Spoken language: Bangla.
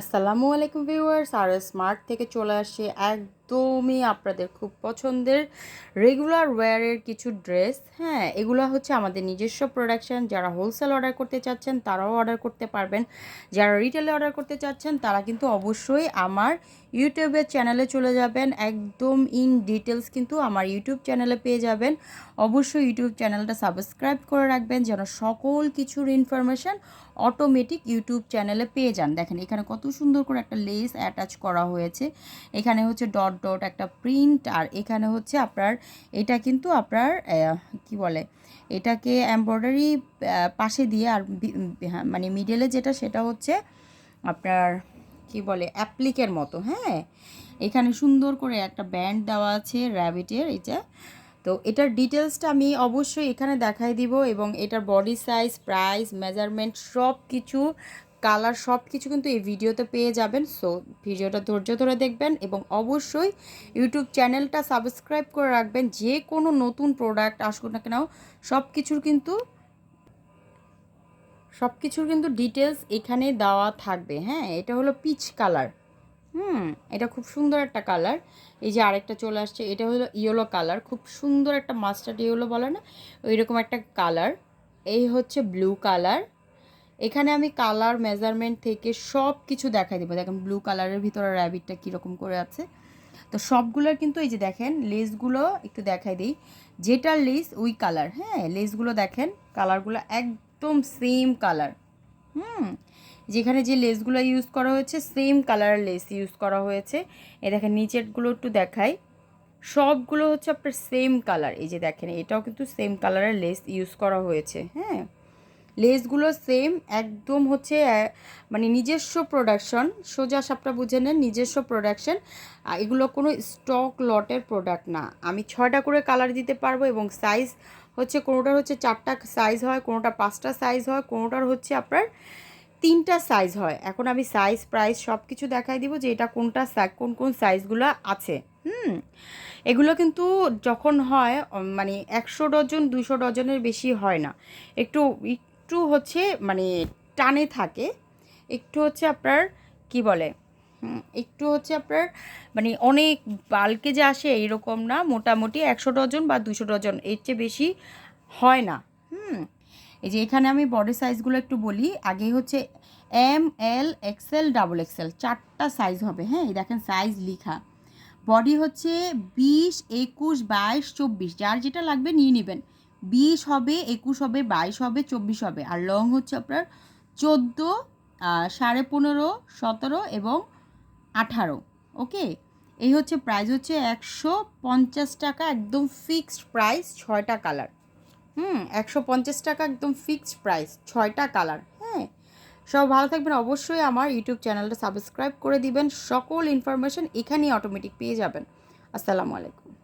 আসসালামু আলাইকুম ভিউয়ার্স, আর স্মার্ট থেকে চলে আসে একদমই আপনাদের খুব পছন্দের রেগুলার ওয়্যারের কিছু ড্রেস হ্যাঁ এগুলো হচ্ছে আমাদের নিজস্ব প্রোডাকশান যারা হোলসেল অর্ডার করতে চাচ্ছেন, তারাও অর্ডার করতে পারবেন। যারা রিটেলে অর্ডার করতে চাচ্ছেন, তারা কিন্তু অবশ্যই আমার ইউটিউবের চ্যানেলে চলে যাবেন। একদম ইন ডিটেলস কিন্তু আমার ইউটিউব চ্যানেলে পেয়ে যাবেন। অবশ্যই ইউটিউব চ্যানেলটা সাবস্ক্রাইব করে রাখবেন যেন সকল কিছুর ইনফরমেশান অটোমেটিক ইউটিউব চ্যানেলে পেয়ে যান। দেখেন এখানে কত সুন্দর করে একটা লেস অ্যাটাচ করা হয়েছে। এখানে হচ্ছে ডট ডট একটা প্রিন্ট আর এখানে হচ্ছে আপনার এটা কিন্তু আপনার কি বলে এটাকে এমব্রয়ডারি পাশে দিয়ে আর হ্যাঁ, মানে মিডলে যেটা সেটা হচ্ছে আপনার কি বলে অ্যাপ্লিকের মতো হ্যাঁ? এখানে সুন্দর করে একটা ব্যান্ড দেওয়া আছে র্যাবিটের এটা তো এটার ডিটেলসটা আমি অবশ্যই এখানে দেখাই দিব এবং এটার বডি সাইজ, প্রাইস, মেজারমেন্ট সব কিছু কালার সব কিছু কিন্তু এই ভিডিওতে পেয়ে যাবেন। সো ভিডিওটা ধৈর্য ধরে দেখবেন এবং অবশ্যই ইউটিউব চ্যানেলটা সাবস্ক্রাইব করে রাখবেন। যে কোনো নতুন প্রোডাক্ট আসুক না কেন সব কিছুর কিন্তু সব কিছুর কিন্তু ডিটেলস এখানে দেওয়া থাকবে। হ্যাঁ এটা হলো পিচ কালার। হুম, এটা খুব সুন্দর একটা কালার। এই যে আরেকটা চলে আসছে, এটা হলো ইয়েলো কালার। খুব সুন্দর একটা মাস্টার্ড ইয়েলো বলে না ওই রকম একটা কালার। এই হচ্ছে ব্লু কালার। এখানে আমি কালার, মেজারমেন্ট থেকে সব কিছু দেখাই দেবো। দেখেন ব্লু কালারের ভিতরে র্যাবিটটা কীরকম করে আছে। তো সবগুলোর কিন্তু এই যে দেখেন, লেসগুলো একটু দেখাই দিই। যেটার লেস, ওই কালার। হ্যাঁ লেসগুলো দেখেন, কালারগুলো একদম সেম কালার। হুম যেখানে যে লেসগুলো ইউজ করা হয়েছে সেম কালারের লেস ইউজ করা হয়েছে। এ দেখেন, নিচেরগুলো একটু দেখাই। সবগুলো হচ্ছে আপনার সেম কালার এই যে দেখেন, এটাও কিন্তু সেম কালারের লেস ইউজ করা হয়েছে হ্যাঁ? লেসগুলো সেম একদম হচ্ছে মানে নিজস্ব প্রোডাকশন সোজা সাপটা বুঝে নেন, নিজস্ব প্রোডাকশন এগুলো কোনো স্টক লটের প্রোডাক্ট না। আমি ছয়টা করে কালার দিতে পারব এবং সাইজ হচ্ছে, কোনোটার হচ্ছে চারটা সাইজ হয়, কোনোটা পাঁচটা সাইজ হয়, কোনোটার হচ্ছে আপনার তিনটা সাইজ হয়। এখন আমি সাইজ প্রাইস সব কিছু দেখাই দিব যে এটা কোনটা কোন কোন সাইজগুলো আছে। হুম? এগুলো কিন্তু যখন হয় মানে একশো ডজন, দুশো ডজনের বেশি হয় না। একটু একটু হচ্ছে মানে টানে থাকে। একটু হচ্ছে আপনার, কি বলে? একটু হচ্ছে আপনার মানে অনেক বালকে যে আসে এইরকম না, মোটামুটি একশো ডজন বা দুশো ডজন, এর চেয়ে বেশি হয় না। হুম? এই যে এখানে আমি বডি সাইজগুলো একটু বলি, আগে হচ্ছে M L XL double XL চারটা সাইজ হবে হ্যাঁ? এই দেখেন সাইজ লিখা। বডি হচ্ছে বিশ, একুশ, বাইশ, চব্বিশ, যার যেটা লাগবে নিয়ে নেবেন। বিশ হবে, একুশ হবে, বাইশ হবে, চব্বিশ হবে, আর লং হচ্ছে আপনার চোদ্দ সাড়ে পনেরো, সতেরো এবং আঠারো, ওকে? এই হচ্ছে প্রাইস হচ্ছে একশো পঞ্চাশ টাকা, একদম ফিক্সড প্রাইস ছয়টা কালার হুম, একশো পঞ্চাশ টাকা একদম ফিক্সড প্রাইস ছয়টা কালার হ্যাঁ। সব ভালো থাকবেন, অবশ্যই আমার ইউটিউব চ্যানেলটা সাবস্ক্রাইব করে দিবেন, সকল ইনফরমেশন এখানেই অটোমেটিক পেয়ে যাবেন। আসসালামু আলাইকুম।